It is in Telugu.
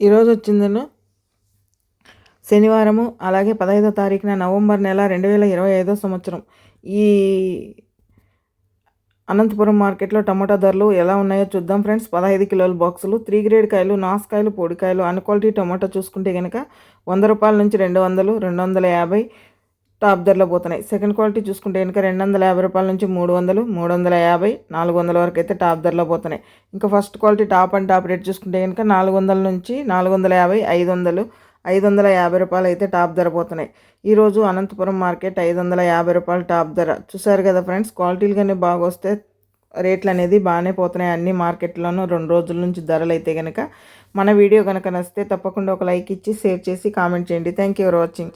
ఈరోజు వచ్చిందను. శనివారము అలాగే పదహైదో తారీఖున నవంబర్ నెల రెండు వేల ఇరవై ఐదో సంవత్సరం. ఈ అనంతపురం మార్కెట్లో టమాటా ధరలు ఎలా ఉన్నాయో చూద్దాం ఫ్రెండ్స్. పదహైదు కిలోల బాక్సులు త్రీ గ్రేడ్ కాయలు నాసుకాయలు పొడికాయలు అన్ క్వాలిటీ టమాటా చూసుకుంటే కనుక వంద రూపాయల నుంచి రెండు వందలు రెండు వందల యాభై టాప్ ధరలో పోతున్నాయి. సెకండ్ క్వాలిటీ చూసుకుంటే ఇంకా రెండు వందల యాభై రూపాయల నుంచి మూడు వందలు మూడు వందల యాభై నాలుగు వందల వరకు అయితే టాప్ ధరలో పోతున్నాయి. ఇంకా first quality top and top rate చూసుకుంటే కనుక నాలుగు వందల నుంచి నాలుగు వందల యాభై ఐదు వందలు ఐదు వందల యాభై రూపాయలు అయితే టాప్ ధర పోతున్నాయి. ఈరోజు అనంతపురం మార్కెట్ ఐదు వందల యాభై రూపాయలు టాప్ ధర. చూసారు కదా ఫ్రెండ్స్ క్వాలిటీలు కానీ బాగా వస్తే రేట్లు అనేది బాగానే పోతున్నాయి. అన్ని మార్కెట్లోనూ రెండు రోజుల నుంచి ధరలు అయితే కనుక మన వీడియో కనుక నచ్చితే తప్పకుండా ఒక లైక్ ఇచ్చి షేర్ చేసి కామెంట్ చేయండి. Thank you for watching.